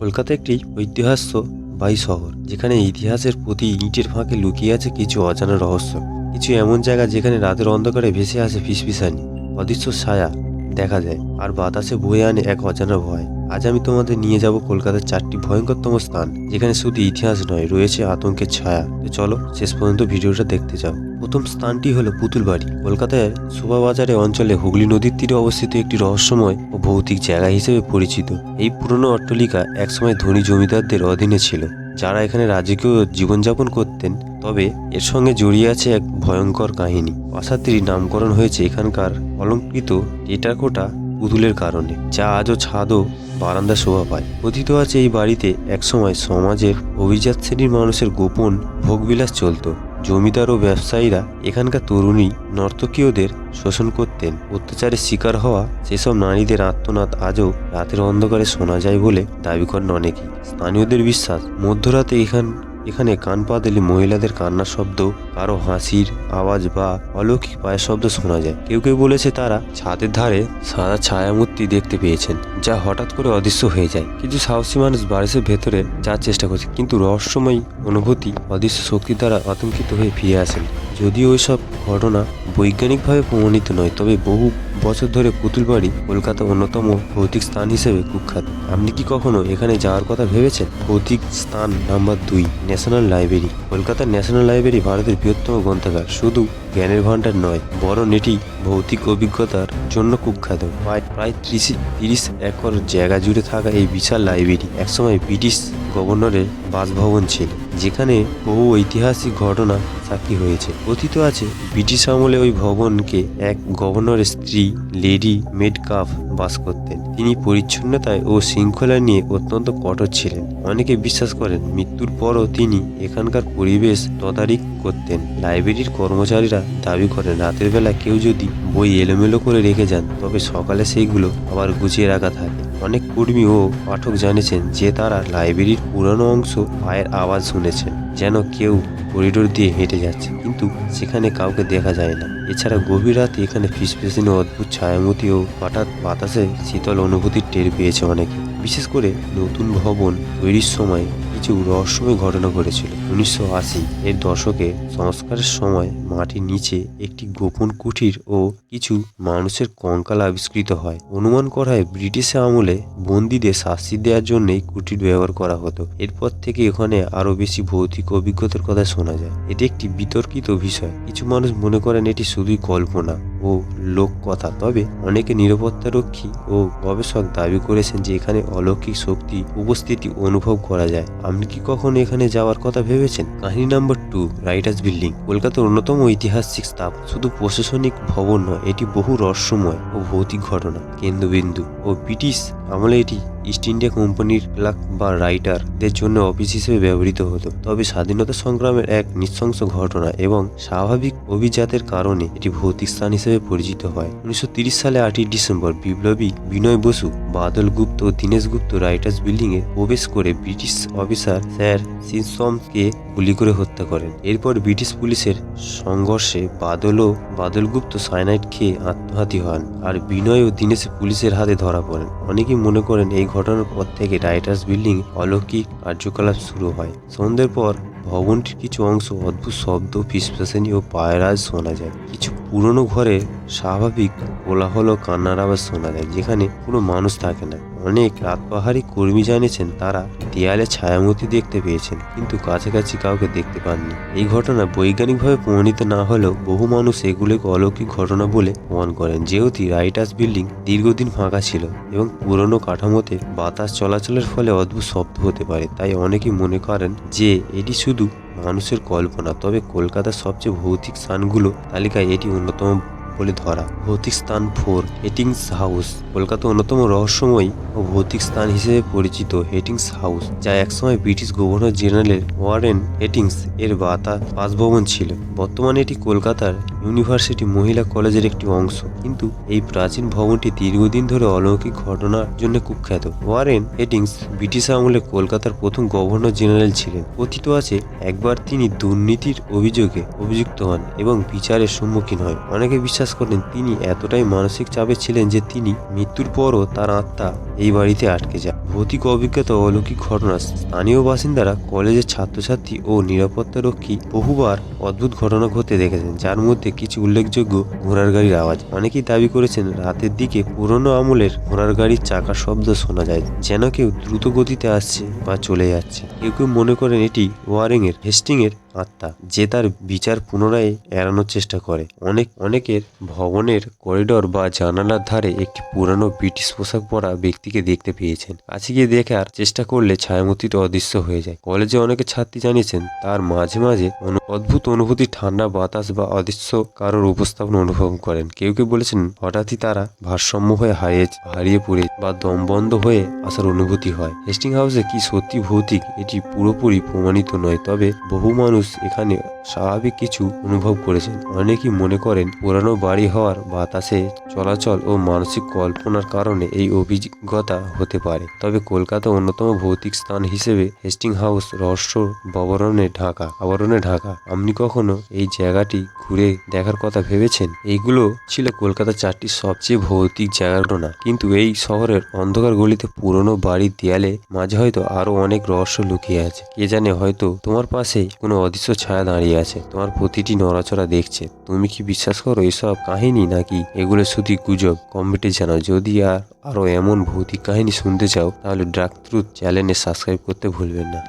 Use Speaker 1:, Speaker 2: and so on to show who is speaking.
Speaker 1: কলকাতা একটি ঐতিহাস্যবাহী শহর, যেখানে ইতিহাসের প্রতি ইঁটের ফাঁকে লুকিয়ে আছে কিছু অজানা রহস্য। কিছু এমন জায়গা যেখানে রাতের অন্ধকারে ভেসে আসে ফিসফিসানি, অদৃশ্য ছায়া দেখা যায়, আর বাতাসে বয়ে আনে এক অজানা ভয়। আজ আমি তোমাদের নিয়ে যাব কলকাতার চারটি ভয়ঙ্করতম স্থান, যেখানে শুধু ইতিহাস নয়, রয়েছে আতঙ্কের ছায়া। তো চলো, শেষ পর্যন্ত ভিডিওটা দেখতে যাও। প্রথম স্থানটি হলো পুতুল বাড়ি কলকাতার শোভাবাজারে অঞ্চলে হুগলি নদীর তীরে অবস্থিত একটি রহস্যময় ও ভৌতিক জায়গা হিসেবে পরিচিত। এই পুরনো অট্টালিকা একসময় ধনী জমিদারদের অধীনে ছিল, যারা এখানে রাজকীয় জীবনযাপন করতেন। তবে এর সঙ্গে জড়িয়ে আছে এক ভয়ঙ্কর কাহিনী। প্রাসাদটির নামকরণ হয়েছে এখানকার অলঙ্কৃত টেটাকোটা পুতুলের কারণে, যা আজও ছাদ ও বারান্দা শোভা পায়। কথিত আছে, এই বাড়িতে একসময় সমাজের অভিজাত শ্রেণির মানুষের গোপন ভোগবিলাস চলত। জমিদার ও ব্যবসায়ীরা এখানকার তরুণী, নর্তকীয়দের শোষণ করতেন। অত্যাচারের শিকার হওয়া সেসব নারীদের আত্মনাদ আজও রাতের অন্ধকারে শোনা যায় বলে দাবি করেন অনেকেই। স্থানীয়দের বিশ্বাস, মধ্যরাতে এখান এখানে কান পা দিলে মহিলাদের কান্নার শব্দ, কারও হাসির আওয়াজ বা অলৌকিক পায়ের শব্দ শোনা যায়। কেউ কেউ বলেছে তারা ছাদের ধারে সাদা ছায়ামূর্তি দেখতে পেয়েছেন, যা হঠাৎ করে অদৃশ্য হয়ে যায়। কিছু সাহসী মানুষ বারিশের ভেতরে যাওয়ার চেষ্টা করছে, কিন্তু রহস্যময়ী অনুভূতি অদৃশ্য শক্তি দ্বারা আতঙ্কিত হয়ে ফিরে আসেন। যদিও ওইসব ঘটনা বৈজ্ঞানিকভাবে প্রমাণিত নয়, তবে বহু বছর ধরে পুতুল বাড়ি কলকাতা অন্যতম ভৌতিক স্থান হিসেবে কুখ্যাত। আপনি কি কখনো এখানে যাওয়ার কথা ভেবেছেন? ভৌতিক স্থান নাম্বার দুই, ন্যাশনাল লাইব্রেরি। কলকাতার ন্যাশনাল লাইব্রেরি ভারতের বৃহত্তম গ্রন্থাগার। শুধু জ্ঞানের ভাণ্ডার নয়, বরং এটি ভৌতিক অভিজ্ঞতার জন্য কুখ্যাত। প্রায় প্রায় ত্রিশ তিরিশ একর জায়গা জুড়ে থাকা এই বিশাল লাইব্রেরি একসময় ব্রিটিশ গভর্নরের বাসভবন ছিল, যেখানে বহু ঐতিহাসিক ঘটনা সাক্ষী হয়েছে। কথিত আছে, ব্রিটিশ আমলে ওই ভবনকে এক গভর্নরের স্ত্রী লেডি মেডকাফ বাস করতেন। তিনি পরিচ্ছন্নতায় ও শৃঙ্খলা নিয়ে অত্যন্ত কঠোর ছিলেন। অনেকে বিশ্বাস করেন, মৃত্যুর পরও তিনি এখানকার পরিবেশ তদারিক করতেন। লাইব্রেরির কর্মচারীরা দাবি করেন, রাতের বেলা কেউ যদি বই এলোমেলো করে রেখে যান, তবে সকালে সেইগুলো আবার গুছিয়ে রাখা থাকে। অনেক কর্মী ও পাঠক জানিয়েছেন যে তারা লাইব্রেরির পুরনো অংশ পায়ের আওয়াজ শুনেছেন, যেন কেউ করিডোর দিয়ে হেঁটে যাচ্ছে কিন্তু সেখানে কাউকে দেখা যায় না। এছাড়া গভীর রাতে এখানে ফিস ফিসিনে অদ্ভুত ছায়ামতি ও হঠাৎ বাতাসে শীতল অনুভূতির টের পেয়েছে অনেকে। বিশেষ করে নতুন ভবন তৈরির সময় কিছু রহস্যময় ঘটনা ঘটেছিল। উনিশশো আশি এর দশকে সংস্কারের সময় মাটির নিচে একটি গোপন কুঠির ও কিছু মানুষের কঙ্কাল আবিষ্কৃত হয়। অনুমান করা হয় ব্রিটিশ আমলে বন্দীদের শাস্তি দেওয়ার জন্যই কুঠির ব্যবহার করা হতো। এরপর থেকে এখানে আরও বেশি ভৌতিক অভিজ্ঞতার কথা শোনা যায়। এটি একটি বিতর্কিত বিষয়। কিছু মানুষ মনে করেন এটি শুধুই কল্পনা। ও লোককথা তবে অনেকে নিরাপত্তারক্ষী ও গবেষক দাবি করেছেন যে এখানে অলৌকিক শক্তি উপস্থিতি অনুভব করা যায়। আপনি কি কখনো এখানে যাওয়ার কথা ভেবেছেন? কাহিনী নাম্বার টু, রাইটার্স বিল্ডিং। কলকাতার অন্যতম ঐতিহাসিক স্থাপ শুধু প্রশাসনিক ভবন নয়, এটি বহু রহস্যময় ও ভৌতিক ঘটনা। কেন্দ্রবিন্দু ও ব্রিটিশ আমলে এটি ইস্ট ইন্ডিয়া কোম্পানির ক্লার্ক বা রাইটারদের জন্য অফিস হিসেবে ব্যবহৃত হতো। তবে স্বাধীনতা সংগ্রামের এক নৃশংস ঘটনা এবং স্বাভাবিক অভিজাতের কারণে এটি ভৌতিক স্থান হিসেবে পরিচিত হয়। উনিশশো সালে আটই ডিসেম্বর বিপ্লবী বিনয় বসু, বাদল গুপ্ত ও দীনেশ গুপ্ত রাইটার্স বিল্ডিং এ প্রবেশ করে ব্রিটিশ অফিসার স্যার সিনসমকে গুলি করে হত্যা করেন। এরপর ব্রিটিশ পুলিশের সংঘর্ষে বাদল ও বাদল গুপ্ত সাইনাইড খেয়ে আত্মঘাতী হন আর বিনয় ও দীনেশ পুলিশের হাতে ধরা পড়েন। অনেকেই মনে করেন এই ঘটনার পর থেকে রাইটার্স বিল্ডিং অলৌকিক কার্যকলাপ শুরু হয়। সন্ধ্যের পর ভবনটির কিছু অংশ অদ্ভুত শব্দ, ফিসফাসানি ও পায়ের আওয়াজ শোনা যায়। কিছু পুরনো ঘরে স্বাভাবিক কোলাহল ও কান্নার আওয়াজ শোনা যায়, যেখানে কোনো মানুষ থাকে না। অনেক রাতপাহাড়ি কর্মী জানিয়েছেন, তারা দেয়ালে ছায়ামূর্তি দেখতে পেয়েছেন, কিন্তু কাছাকাছি কাউকে দেখতে পাননি। এই ঘটনা বৈজ্ঞানিকভাবে প্রমাণিত না হলেও বহু মানুষ এগুলোকে অলৌকিক ঘটনা বলে প্রমাণ করেন। যেহেতু রাইটার্স বিল্ডিং দীর্ঘদিন ফাঁকা ছিল এবং পুরনো কাঠামোতে বাতাস চলাচলের ফলে অদ্ভুত শব্দ হতে পারে, তাই অনেকেই মনে করেন যে এটি শুধু মানুষের কল্পনা, তবে কলকাতার সবচেয়ে ভৌতিক স্থানগুলো তালিকায় এটি অন্যতম বলে ধরা। ভৌতিক স্থান ফোর, হেটিংস হাউস। কলকাতা অন্যতম রহস্যময় ও ভৌতিক স্থান হিসেবে পরিচিত হেটিংস হাউস, যা একসময় British governor general Warren Hastings এর বাতা বাসভবন ছিল। বর্তমানে এটি কলকাতার ইউনিভার্সিটি মহিলা কলেজের একটি অংশ। কিন্তু এই প্রাচীন ভবনটি দীর্ঘদিন ধরে অলৌকিক ঘটনার জন্য কুখ্যাত। ওয়ারেন হেটিংস ব্রিটিশ আমলে কলকাতার প্রথম গভর্নর জেনারেল ছিলেন। কথিত আছে, একবার তিনি দুর্নীতির অভিযোগে অভিযুক্ত হন এবং বিচারের সম্মুখীন হয়। অনেকে বিশ্বাস করেন তিনি এতটাই মানসিক চাপে ছিলেন যে তিনি মৃত্যুর পরও তার আত্মা এই বাড়িতে আটকে যায়। ভৌতিক অভিজ্ঞতা অলৌকিক ঘটনা স্থানীয় বাসিন্দারা কলেজের ছাত্রছাত্রী ও নিরাপত্তা রক্ষী বহুবার অদ্ভুত ঘটনা ঘটে দেখেছেন, যার মধ্যে কিছু উল্লেখযোগ্য ঘোড়ার গাড়ির আওয়াজ। অনেকেই দাবি করেছেন, রাতের দিকে পুরনো আমলের ঘোড়ার গাড়ির চাকার শব্দ শোনা যায়, যেন কেউ দ্রুত গতিতে আসছে বা চলে যাচ্ছে। কেউ কেউ মনে করেন এটি ওয়ারিং এর হেস্টিং এর আত্মা যে তার বিচার পুনরায় এড়ানোর চেষ্টা করে। অনেক, অনেকের ভবনের করিডোর বা জানালার ধারে একটি পুরানো ব্রিটিশ পোশাক পরা ব্যক্তিকে দেখতে পেয়েছেন। কাছে গিয়ে দেখার চেষ্টা করলে ছায়ামূর্তিটি অদৃশ্য হয়ে যায়। কলেজে অনেকে ছাত্রী জানিয়েছেন, তার মাঝে মাঝে অদ্ভুত অনুভূতি, ঠান্ডা বাতাস বা অদৃশ্য কারোর উপস্থাপন অনুভব করেন। কেউ কেউ বলেছেন, হঠাৎই তারা ভারসাম্য হয়ে হারিয়ে হারিয়ে পড়ে বা দম বন্ধ হয়ে আসার অনুভূতি হয়। হেস্টিং হাউসে কি সত্যি ভৌতিক, এটি পুরোপুরি প্রমাণিত নয়, তবে বহু মানুষ এখানে স্বাভাবিক কিছু অনুভব করেছেন। অনেকেই মনে করেন পুরানো বাড়ি হওয়ার বাতাসে চলাচল ও মানসিক কল্পনার কারণে এই অভিজ্ঞতা হতে পারে। তবে কলকাতা অন্যতম ভৌতিক স্থান হিসেবে হেস্টিং হাউস রহস্য ববরণে ঢাকা, আবরণে ঢাকা। আপনি কখনো এই জায়গাটি ঘুরে দেখার কথা ভেবেছেন? এইগুলো ছিল কলকাতার চারটি সবচেয়ে ভৌতিক জায়গাগুলো ঘটনা। কিন্তু এই শহরের অন্ধকার গলিতে পুরনো বাড়ির দেয়ালে মাঝে হয়তো আরও অনেক রহস্য লুকিয়ে আছে। কে জানে হয়তো তোমার পাশেই কোনো অদৃশ্য ছায়া দাঁড়িয়ে আছে। তোমার প্রতিটি নড়াচড়া দেখছে। তুমি কি বিশ্বাস করো, এসব কাহিনী নাকি এগুলো শুধু গুজব কমেন্টে জানাও যদি আর আরও এমন ভৌতিক কাহিনী শুনতে চাও, তাহলে ড্রাক ট্রুথ চ্যানেলে সাবস্ক্রাইব করতে ভুলবেন না।